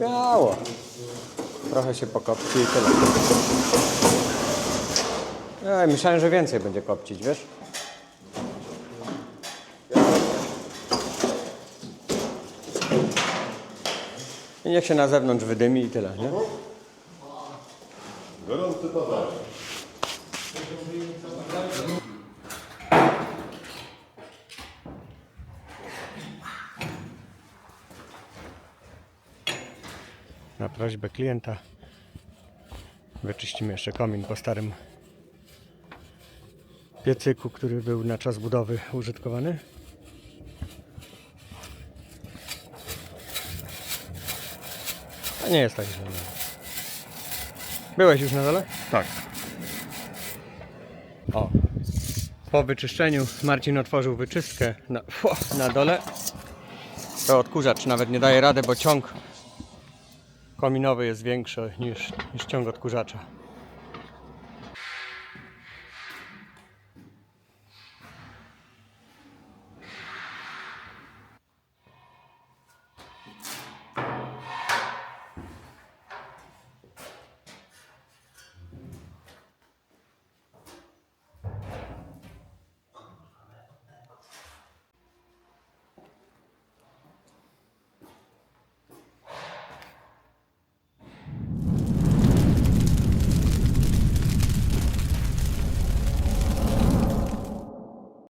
Śmiało. Trochę się pokopci i tyle. Ej, myślałem, że więcej będzie kopcić, wiesz? I niech się na zewnątrz wydymi i tyle, nie? Gorący towar. Na prośbę klienta wyczyścimy jeszcze komin po starym piecyku, który był na czas budowy użytkowany. A nie jest tak źle. Byłeś już na dole? Tak. O. Po wyczyszczeniu Marcin otworzył wyczystkę na, na dole. To odkurzacz nawet nie daje rady, bo ciąg kominowy jest większy niż, niż ciąg odkurzacza.